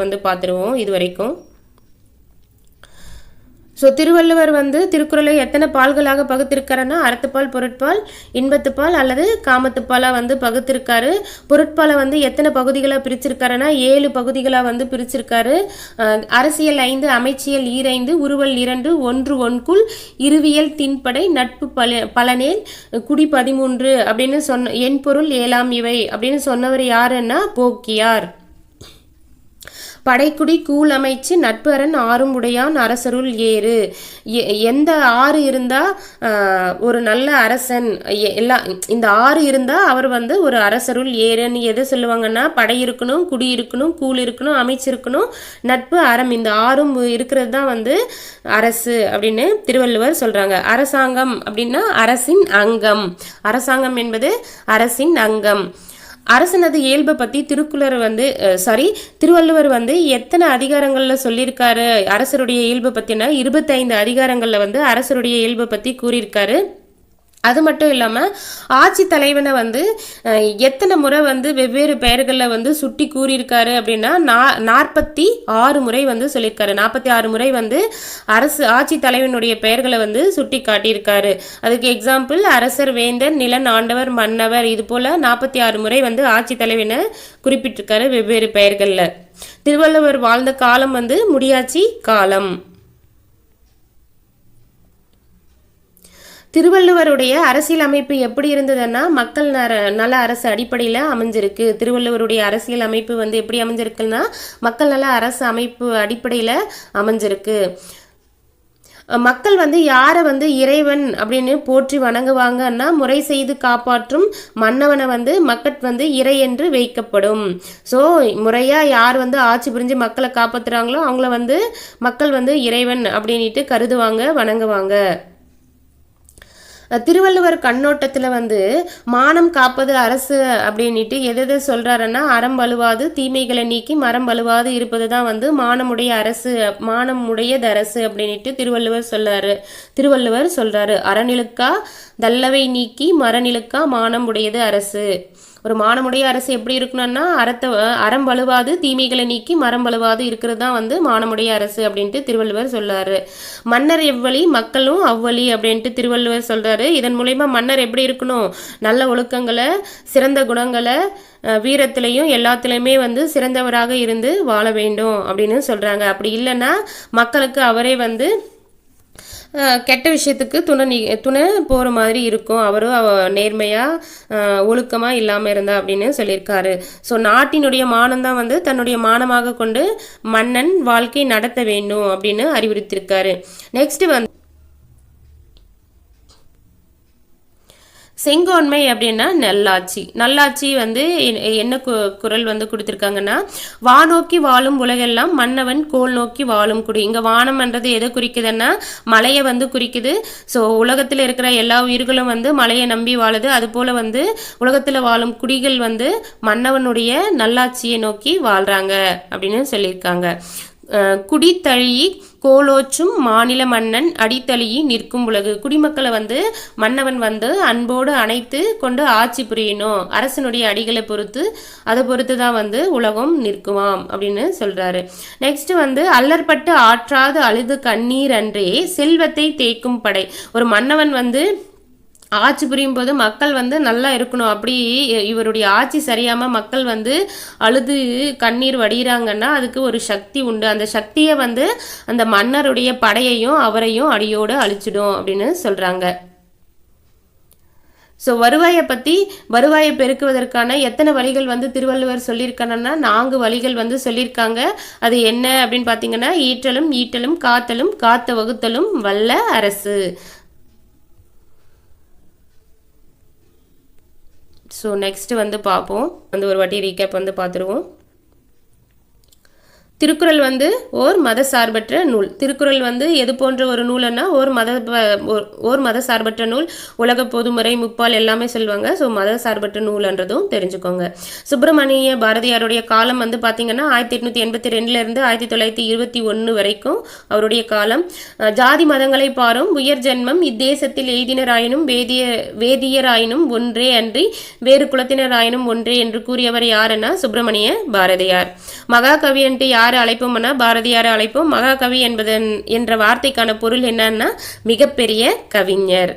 வந்து பார்த்துருவோம் இது வரைக்கும். ஸோ திருவள்ளுவர் வந்து திருக்குறளை எத்தனை பால்களாக பகுத்திருக்காருன்னா அறத்துப்பால் பொருட்பால் இன்பத்துப்பால் அல்லது காமத்துப்பாலாக வந்து பகுத்திருக்காரு. பொருட்பாலை வந்து எத்தனை பகுதிகளாக பிரிச்சிருக்காருன்னா ஏழு பகுதிகளாக வந்து பிரிச்சிருக்காரு. அரசியல் ஐந்து அமைச்சியல் ஈரைந்து உருவல் இரண்டு ஒன்று ஒன்குள் இருவியல் தின்படை நட்பு பல பலனேல் குடி பதிமூன்று அப்படின்னு சொன்ன என் பொருள் ஏழாம் இவை அப்படின்னு சொன்னவர் யாருன்னா போக்கியார். படைக்குடி கூழ் அமைச்சு நட்பரன் அரண் ஆறும் உடையான் அரசருள் ஏறு. எ- எந்த ஆறு இருந்தால் ஒரு நல்ல அரசன். எ- எல்லா இந்த ஆறு இருந்தால் அவர் வந்து ஒரு அரசருள் ஏறுன்னு எதை சொல்லுவாங்கன்னா படை இருக்கணும் குடி இருக்கணும் கூழ் இருக்கணும் அமைச்சிருக்கணும் நட்பு அறம். இந்த ஆறும் இருக்கிறது தான் வந்து அரசு அப்படின்னு திருவள்ளுவர் சொல்கிறாங்க அரசாங்கம் அப்படின்னா அரசின் அங்கம். அரசாங்கம் என்பது அரசின் அங்கம். அரசனது இயல்பை பத்தி திருக்குளர் வந்து சாரி திருவள்ளுவர் வந்து எத்தனை அதிகாரங்கள்ல சொல்லியிருக்காரு? அரசருடைய இயல்பை பத்தினா இருபத்தைந்து அதிகாரங்கள்ல வந்து அரசருடைய இயல்பை பத்தி கூறியிருக்காரு. அது மட்டும் இல்லாமல் ஆட்சி தலைவனை வந்து எத்தனை முறை வந்து வெவ்வேறு பெயர்களில் வந்து சுட்டி கூறியிருக்காரு அப்படின்னா நா நாற்பத்தி ஆறு முறை வந்து சொல்லியிருக்காரு. நாற்பத்தி ஆறு முறை வந்து அரசு ஆட்சி தலைவனுடைய பெயர்களை வந்து சுட்டி காட்டியிருக்காரு. அதுக்கு எக்ஸாம்பிள் அரசர் வேந்தர் நிலன் ஆண்டவர் மன்னவர் இது போல் நாற்பத்தி ஆறு முறை வந்து ஆட்சி தலைவனை குறிப்பிட்டிருக்காரு வெவ்வேறு பெயர்களில். திருவள்ளுவர் வாழ்ந்த காலம் வந்து முடியாட்சி காலம். திருவள்ளுவருடைய அரசியல் அமைப்பு எப்படி இருந்ததுன்னா மக்கள் நர நல அரசு அடிப்படையில் அமைஞ்சிருக்கு. திருவள்ளுவருடைய அரசியல் அமைப்பு வந்து எப்படி அமைஞ்சிருக்குன்னா மக்கள் நல அரசு அமைப்பு அடிப்படையில் அமைஞ்சிருக்கு. மக்கள் வந்து யாரை வந்து இறைவன் அப்படின்னு போற்றி வணங்குவாங்கன்னா முறை செய்து காப்பாற்றும் மன்னவனை வந்து மக்கள் வந்து இறை என்று வைக்கப்படும். ஸோ முறையாக யார் வந்து ஆட்சி புரிஞ்சு மக்களை காப்பாத்துறாங்களோ அவங்கள வந்து மக்கள் வந்து இறைவன் அப்படின்ட்டு கருதுவாங்க வணங்குவாங்க. திருவள்ளுவர் கண்ணோட்டத்தில் வந்து மானம் காப்பது அரசு அப்படின்ட்டு எது எது சொல்கிறாருன்னா அறம் வலுவாது தீமைகளை நீக்கி மரம் வலுவாது இருப்பது தான் வந்து மானமுடைய அரசு மானமுடையது அரசு அப்படின்ட்டு திருவள்ளுவர் சொல்கிறாரு திருவள்ளுவர் சொல்கிறாரு அறநிலுக்கா தல்லவை நீக்கி மரநிலுக்கா மானம் உடையது அரசு. ஒரு மானமுடைய அரசு எப்படி இருக்கணும்னா அறத்தை அறம் வலுவாது தீமைகளை நீக்கி மரம் வலுவாது இருக்கிறது தான் வந்து மானமுடைய அரசு அப்படின்ட்டு திருவள்ளுவர் சொல்றாரு. மன்னர் எவ்வழி மக்களும் அவ்வழி அப்படின்ட்டு திருவள்ளுவர் சொல்றாரு. இதன் மூலயமா மன்னர் எப்படி இருக்கணும்? நல்ல ஒழுக்கங்களை சிறந்த குணங்களை வீரத்திலையும் எல்லாத்துலேயுமே வந்து சிறந்தவராக இருந்து வாழ வேண்டும் அப்படின்னு சொல்கிறாங்க அப்படி இல்லைன்னா மக்களுக்கு அவரே வந்து கெட்ட விஷயத்துக்கு துணை நீ துணை போகிற மாதிரி இருக்கும். அவரும் அவ நேர்மையாக ஒழுக்கமாக இல்லாமல் இருந்தா அப்படின்னு சொல்லியிருக்காரு. ஸோ நாட்டினுடைய மானம் தான் வந்து தன்னுடைய மானமாக கொண்டு மன்னன் வாழ்க்கை நடத்த வேண்டும் அப்படின்னு அறிவுறுத்தியிருக்காரு. நெக்ஸ்ட் வந்து செங்கோன்மை அப்படின்னா நல்லாட்சி. நல்லாட்சி வந்து என்ன- என்ன கு- குரல் வந்து கொடுத்துருக்காங்கன்னா வானோக்கி வாழும் உலகெல்லாம் மன்னவன் கோல் நோக்கி வாழும் குடி. இங்கே வானம்ன்றது எதை குறிக்குதுன்னா மலையை வந்து குறிக்குது. ஸோ உலகத்தில் இருக்கிற எல்லா உயிர்களும் வந்து மலையை நம்பி வாழுது. அதுபோல் வந்து உலகத்தில் வாழும் குடிகள் வந்து மன்னவனுடைய நல்லாட்சியை நோக்கி வாழ்கிறாங்க அப்படின்னு சொல்லியிருக்காங்க. குடித்தழி கோலோச்சும் மாநில மன்னன் அடித்தழியி நிற்கும் உலகு. குடிமக்களை வந்து மன்னவன் வந்து அன்போடு அணைத்து கொண்டு ஆட்சி புரியணும். அரசனுடைய அடிகளை பொறுத்து அதை பொறுத்து தான் வந்து உலகம் நிற்குமாம் அப்படின்னு சொல்றாரு. நெக்ஸ்ட் வந்து அல்லற்பட்டு ஆற்றாது அழுது கண்ணீர் அன்றே செல்வத்தை தேய்க்கும் படை. ஒரு மன்னவன் வந்து ஆட்சி புரியும் போது மக்கள் வந்து நல்லா இருக்கணும். அப்படி இவருடைய ஆட்சி சரியாமல் மக்கள் வந்து அழுது கண்ணீர் வடிகிறாங்கன்னா அதுக்கு ஒரு சக்தி உண்டு. அந்த சக்தியை வந்து அந்த மன்னருடைய படையையும் அவரையும் அடியோடு அழிச்சிடும் அப்படின்னு சொல்கிறாங்க ஸோ வருவாயை பற்றி வருவாயை பெருக்குவதற்கான எத்தனை வழிகள் வந்து திருவள்ளுவர் சொல்லியிருக்காங்கன்னா நான்கு வழிகள் வந்து சொல்லியிருக்காங்க. அது என்ன அப்படின்னு பார்த்தீங்கன்னா ஈற்றலும் ஈட்டலும் காத்தலும் காத்த வகுத்தலும் வல்ல அரசு. ஸோ நெக்ஸ்ட்டு வந்து பார்ப்போம். வந்து ஒரு வாட்டி ரீகேப் வந்து பார்த்துருவோம். திருக்குறள் வந்து ஓர் மத சார்பற்ற நூல். திருக்குறள் வந்து எது போன்ற ஒரு நூல்னா ஓர் மத ஓர்- ஓர் மத சார்பற்ற நூல். உலக பொதுமுறை முப்பால் எல்லாமே சொல்லுவாங்க. ஸோ மத சார்பற்ற நூல்ன்றதும் தெரிஞ்சுக்கோங்க. சுப்பிரமணிய பாரதியாருடைய காலம் வந்து பார்த்தீங்கன்னா ஆயிரத்தி எட்நூத்தி எண்பத்தி ரெண்டுலேருந்து ஆயிரத்தி தொள்ளாயிரத்தி இருபத்தி ஒன்று வரைக்கும் அவருடைய காலம். ஜாதி மதங்களை பாரும். உயர் ஜென்மம் இத்தேசத்தில் எய்தினராயினும் வேதிய வேதியராயினும் ஒன்றே அன்றி வேறு குலத்தினராயினும் ஒன்றே என்று கூறியவர் யாருன்னா சுப்பிரமணிய பாரதியார். மகாகவி என்று யார் யாரு அழைப்போம்னா பாரதியார் அழைப்போம். மகாகவி என்பதன் என்ற வார்த்தைக்கான பொருள் என்னன்னா மிகப்பெரிய கவிஞர்.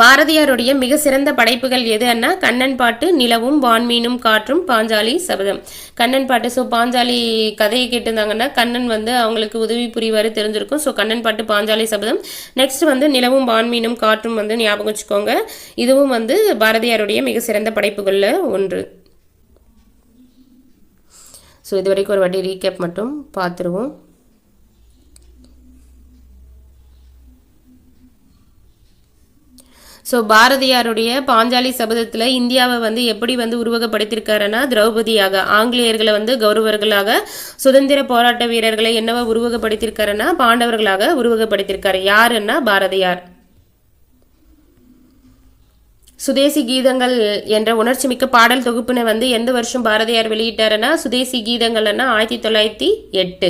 பாரதியாருடைய மிக சிறந்த படைப்புகள் எதுன்னா கண்ணன் பாட்டு நிலவும் வான்மீனும் காற்றும் பாஞ்சாலி சபதம். கண்ணன் பாட்டு ஸோ பாஞ்சாலி கதையை கேட்டிருந்தாங்கன்னா கண்ணன் வந்து அவங்களுக்கு உதவி புரிவாரு தெரிஞ்சிருக்கும். ஸோ கண்ணன் பாட்டு பாஞ்சாலி சபதம். நெக்ஸ்ட் வந்து நிலவும் வான்மீனும் காற்றும் வந்து ஞாபகம் வச்சுக்கோங்க. இதுவும் வந்து பாரதியாருடைய மிக சிறந்த படைப்புகளில் ஒன்று. ஸோ இது வரைக்கும் ஒரு வாட்டி ரீகேப் மட்டும் பார்த்துருவோம். ஸோ பாரதியாருடைய பாஞ்சாலி சபதத்தில் இந்தியாவை வந்து எப்படி வந்து உருவகப்படுத்தியிருக்காருன்னா திரௌபதியாக ஆங்கிலேயர்களை வந்து கௌரவர்களாக சுதந்திர போராட்ட வீரர்களை என்னவா உருவகப்படுத்தியிருக்காருன்னா பாண்டவர்களாக உருவகப்படுத்தியிருக்காரு யாருன்னா பாரதியார். சுதேசி கீதங்கள் என்ற உணர்ச்சி மிக்க பாடல் தொகுப்பினை வந்து எந்த வருஷம் பாரதியார் வெளியிட்டாருன்னா சுதேசி கீதங்கள்னா ஆயிரத்தி தொள்ளாயிரத்தி எட்டு.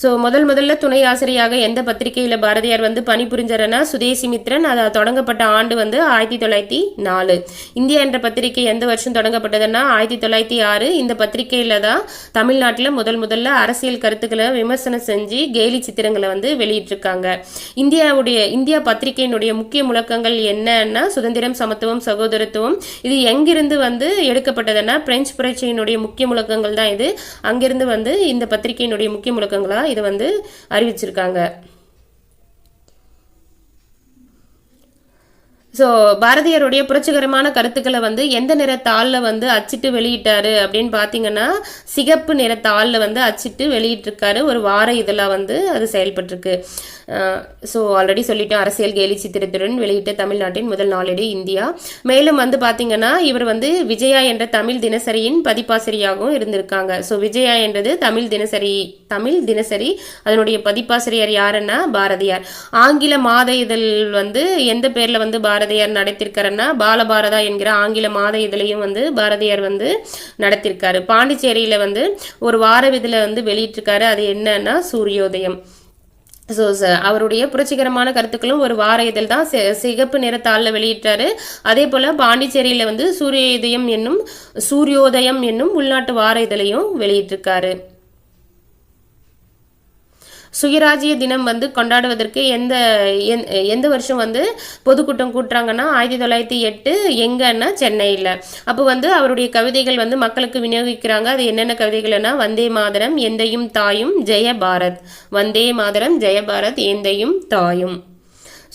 ஸோ முதல் முதல்ல துணை ஆசிரியாக எந்த பத்திரிகையில் பாரதியார் வந்து பணிபுரிஞ்சாருன்னா சுதேசி மித்ரன். அது தொடங்கப்பட்ட ஆண்டு வந்து ஆயிரத்தி தொள்ளாயிரத்தி நாலு. இந்தியா என்ற பத்திரிகை எந்த வருஷம் தொடங்கப்பட்டதுன்னா ஆயிரத்தி தொள்ளாயிரத்தி ஆறு. இந்த பத்திரிகையில் தான் தமிழ்நாட்டில் முதல் முதல்ல அரசியல் கருத்துக்களை விமர்சனம் செஞ்சு கேலி சித்திரங்களை வந்து வெளியிட்டிருக்காங்க. இந்தியாவுடைய இந்தியா பத்திரிகையினுடைய முக்கிய முழக்கங்கள் என்னன்னா சுதந்திரம் சமத்துவம் சகோதரத்துவம். இது எங்கிருந்து வந்து எடுக்கப்பட்டதுன்னா பிரெஞ்சு புரட்சியினுடைய முக்கிய முழக்கங்கள் தான் இது. அங்கிருந்து வந்து இந்த பத்திரிகையினுடைய முக்கிய முழக்கங்களாக தான் இது வந்து அறிவிச்சிருக்காங்க. ஸோ பாரதியாருடைய புரட்சிகரமான கருத்துக்களை வந்து எந்த நிற தாளில் வந்து அச்சிட்டு வெளியிட்டாரு அப்படின்னு பார்த்தீங்கன்னா சிகப்பு நிற தாளில் வந்து அச்சிட்டு வெளியிட்டிருக்காரு. ஒரு வார இதெல்லாம் வந்து அது செயல்பட்டிருக்கு. ஸோ ஆல்ரெடி சொல்லிட்டோம் அரசியல் கேலி சித்திரத்துடன் வெளியிட்ட தமிழ்நாட்டின் முதல் நாளேடு இந்தியா. மேலும் வந்து பார்த்தீங்கன்னா இவர் வந்து விஜயா என்ற தமிழ் தினசரியின் பதிப்பாசிரியாகவும் இருந்திருக்காங்க. ஸோ விஜயா என்றது தமிழ் தினசரி தமிழ் தினசரி அதனுடைய பதிப்பாசிரியர் யாருன்னா பாரதியார். ஆங்கில மாத இதழ் வந்து எந்த பேரில் வந்து பாரதியார் நடத்திருக்காருன்னா பாலபாரதா என்கிற ஆங்கில மாத இதழையும் வந்து பாரதியார் வந்து நடத்திருக்காரு. பாண்டிச்சேரியில் வந்து ஒரு வார இதில் வந்து வெளியிட்டிருக்காரு. அது என்னன்னா சூரியோதயம். ஸோ அவருடைய புரட்சிகரமான கருத்துக்களும் ஒரு வார இதழ் தான் சிகப்பு நிறத்தாளில் வெளியிட்டாரு. அதே போல் பாண்டிச்சேரியில் வந்து சூரிய உதயம் என்னும் சூரியோதயம் என்னும் உள்நாட்டு வார இதழையும் வெளியிட்டிருக்காரு. சுயராஜ்ய தினம் வந்து கொண்டாடுவதற்கு எந்த எந்த வருஷம் வந்து பொதுக்கூட்டம் கூட்டுறாங்கன்னா ஆயிரத்தி தொள்ளாயிரத்தி எட்டு எங்கன்னா சென்னையில். அப்போ வந்து அவருடைய கவிதைகள் வந்து மக்களுக்கு விநியோகிக்கிறாங்க. அது என்னென்ன கவிதைகள்னா வந்தே மாதரம் எந்தையும் தாயும் ஜெய பாரத். வந்தே மாதரம் ஜெய பாரத் எந்தையும் தாயும்.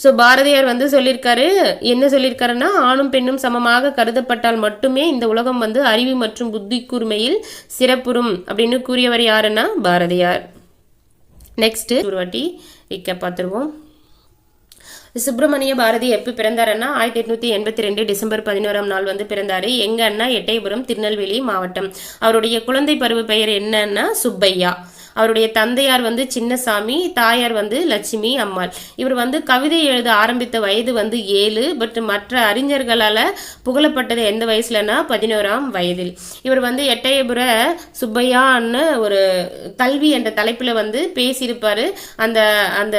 ஸோ பாரதியார் வந்து சொல்லியிருக்காரு. என்ன சொல்லியிருக்காருன்னா ஆணும் பெண்ணும் சமமாக கருதப்பட்டால் மட்டுமே இந்த உலகம் வந்து அறிவு மற்றும் புத்தி கூர்மையில் சிறப்புறும். அப்படின்னு கூறியவர் யாருன்னா பாரதியார். நெக்ஸ்ட்டு ஒரு வாட்டி இக்க பார்த்துருவோம். சுப்பிரமணிய பாரதி எப்போ பிறந்தாருன்னா ஆயிரத்தி எட்நூற்றி எண்பத்தி ரெண்டு டிசம்பர் பதினோராம் நாள் வந்து பிறந்தார். எங்கன்னா எட்டயபுரம் திருநெல்வேலி மாவட்டம். அவருடைய குழந்தை பருவ பெயர் என்னன்னா சுப்பையா. அவருடைய தந்தையார் வந்து சின்னசாமி தாயார் வந்து லட்சுமி அம்மாள். இவர் வந்து கவிதை எழுத ஆரம்பித்த வயது வந்து ஏழு பட் மற்ற அறிஞர்களால் புகழப்பட்டது எந்த வயசுலனா பதினோராம் வயதில். இவர் வந்து எட்டயபுர சுப்பையான்னு ஒரு கல்வி என்ற தலைப்பில் வந்து பேசியிருப்பார். அந்த அந்த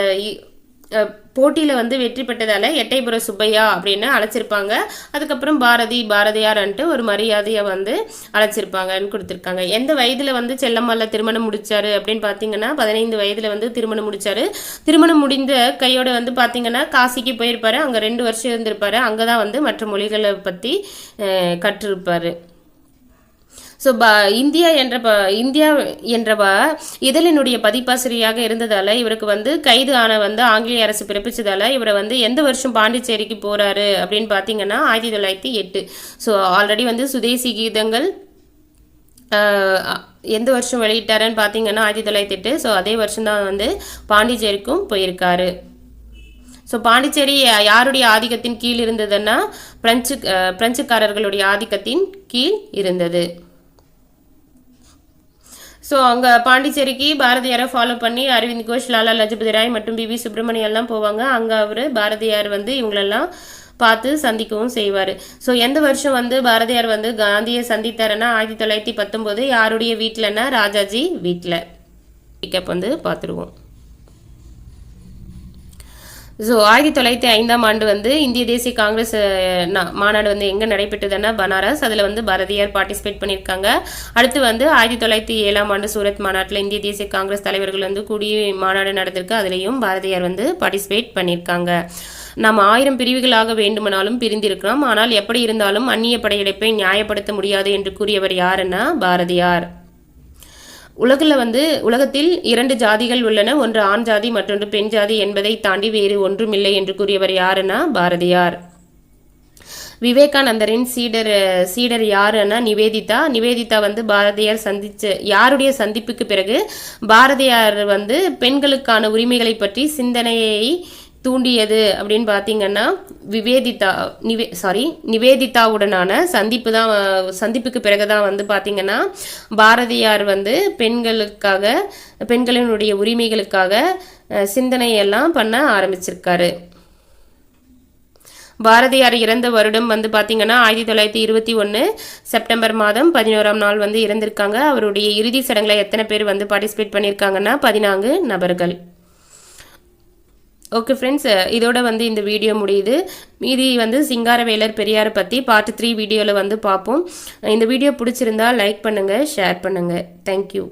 போட்டியில் வந்து வெற்றி பெற்றதால் எட்டைபுர சுப்பையா அப்படின்னு அழைச்சிருப்பாங்க. அதுக்கப்புறம் பாரதி பாரதியார்ன்ட்டு ஒரு மரியாதையை வந்து அழைச்சிருப்பாங்கன்னு கொடுத்துருக்காங்க. எந்த வயதில் வந்து செல்லம்மால திருமணம் முடித்தார் அப்படின்னு பார்த்தீங்கன்னா பதினைந்து வயதில் வந்து திருமணம் முடித்தார் திருமணம் முடிந்த கையோட வந்து பார்த்தீங்கன்னா காசிக்கு போயிருப்பாரு. அங்கே ரெண்டு வருஷம் இருந்திருப்பாரு. அங்கே தான் வந்து மற்ற மொழிகளை பற்றி கற்றிருப்பார் ஸோ ப இந்தியா என்ற ப இந்தியா என்றவ இதழினுடைய பதிப்பாசிரியாக இருந்ததால் இவருக்கு வந்து கைது ஆன வந்து ஆங்கிலேய அரசு பிறப்பிச்சதால் இவரை வந்து எந்த வருஷம் பாண்டிச்சேரிக்கு போகிறாரு அப்படின்னு பார்த்தீங்கன்னா ஆயிரத்தி தொள்ளாயிரத்தி எட்டு. ஸோ ஆல்ரெடி வந்து சுதேசி கீதங்கள் எந்த வருஷம் வெளியிட்டாருன்னு பார்த்தீங்கன்னா ஆயிரத்தி தொள்ளாயிரத்தி எட்டு. ஸோ அதே வருஷம் தான் வந்து பாண்டிச்சேரிக்கும் போயிருக்காரு. ஸோ பாண்டிச்சேரி யாருடைய ஆதிக்கத்தின் கீழ் இருந்ததுன்னா பிரெஞ்சு பிரெஞ்சுக்காரர்களுடைய ஆதிக்கத்தின் கீழ் இருந்தது. ஸோ அங்கே பாண்டிச்சேரிக்கு பாரதியாரை ஃபாலோ பண்ணி அரவிந்த் கோஷ் லாலா லஜபதி ராய் மற்றும் பிவி சுப்பிரமணியம் எல்லாம் போவாங்க. அங்கே அவர் பாரதியார் வந்து இவங்களெல்லாம் பார்த்து சந்திக்கவும் செய்வார். ஸோ எந்த வருஷம் வந்து பாரதியார் வந்து காந்தியை சந்தித்தாருன்னா ஆயிரத்தி தொள்ளாயிரத்தி பத்தொம்போது யாருடைய வீட்டிலன்னா ராஜாஜி வீட்டில். பிக்கப் வந்து பார்த்துருவோம். ஸோ ஆயிரத்தி தொள்ளாயிரத்தி ஐந்தாம் ஆண்டு வந்து இந்திய தேசிய காங்கிரஸ் மாநாடு வந்து எங்கே நடைபெற்றதுன்னா பனாரஸ். அதில் வந்து பாரதியார் பார்ட்டிசிபேட் பண்ணியிருக்காங்க. அடுத்து வந்து ஆயிரத்தி தொள்ளாயிரத்தி ஏழாம் ஆண்டு சூரத் மாநாட்டில் இந்திய தேசிய காங்கிரஸ் தலைவர்கள் வந்து கூடி மாநாடு நடந்திருக்கு. அதுலேயும் பாரதியார் வந்து பார்ட்டிசிபேட் பண்ணியிருக்காங்க. நாம் ஆயிரம் பிரிவுகளாக வேண்டுமானாலும் பிரிந்திருக்கிறோம். ஆனால் எப்படி இருந்தாலும் அந்நிய படையெடுப்பை நியாயப்படுத்த முடியாது என்று கூறியவர் யாருன்னா பாரதியார். உலகில் வந்து உலகத்தில் இரண்டு ஜாதிகள் உள்ளன. ஒன்று ஆண் ஜாதி மற்றொன்று பெண் ஜாதி என்பதை தாண்டி வேறு ஒன்றுமில்லை என்று கூறியவர் யாருன்னா பாரதியார். விவேகானந்தரின் சீடர் சீடர் யாருன்னா நிவேதிதா. நிவேதிதா வந்து பாரதியார் சந்திச்ச யாருடைய சந்திப்புக்கு பிறகு பாரதியார் வந்து பெண்களுக்கான உரிமைகளை பற்றி சிந்தனையை தூண்டியது அப்படின்னு பார்த்தீங்கன்னா விவேதிதா நிவே சாரி நிவேதிதாவுடனான சந்திப்பு தான் சந்திப்புக்கு பிறகு தான் வந்து பார்த்தீங்கன்னா பாரதியார் வந்து பெண்களுக்காக பெண்களினுடைய உரிமைகளுக்காக சிந்தனையெல்லாம் பண்ண ஆரம்பிச்சிருக்காரு. பாரதியார் இறந்த வருடம் வந்து பார்த்தீங்கன்னா ஆயிரத்தி தொள்ளாயிரத்தி இருபத்தி ஒன்று செப்டம்பர் மாதம் பதினோராம் நாள் வந்து இறந்திருக்காங்க. அவருடைய இறுதி சடங்கில் எத்தனை பேர் வந்து பார்ட்டிசிபேட் பண்ணியிருக்காங்கன்னா பதினான்கு நபர்கள். ஓகே ஃப்ரெண்ட்ஸ் இதோட வந்து இந்த வீடியோ முடியுது. மீதி வந்து சிங்காரவேலர் பெரியாரை பற்றி பார்ட் த்ரீ வீடியோவில் வந்து பார்ப்போம். இந்த வீடியோ பிடிச்சிருந்தா லைக் பண்ணுங்கள் ஷேர் பண்ணுங்கள் தேங்க்யூ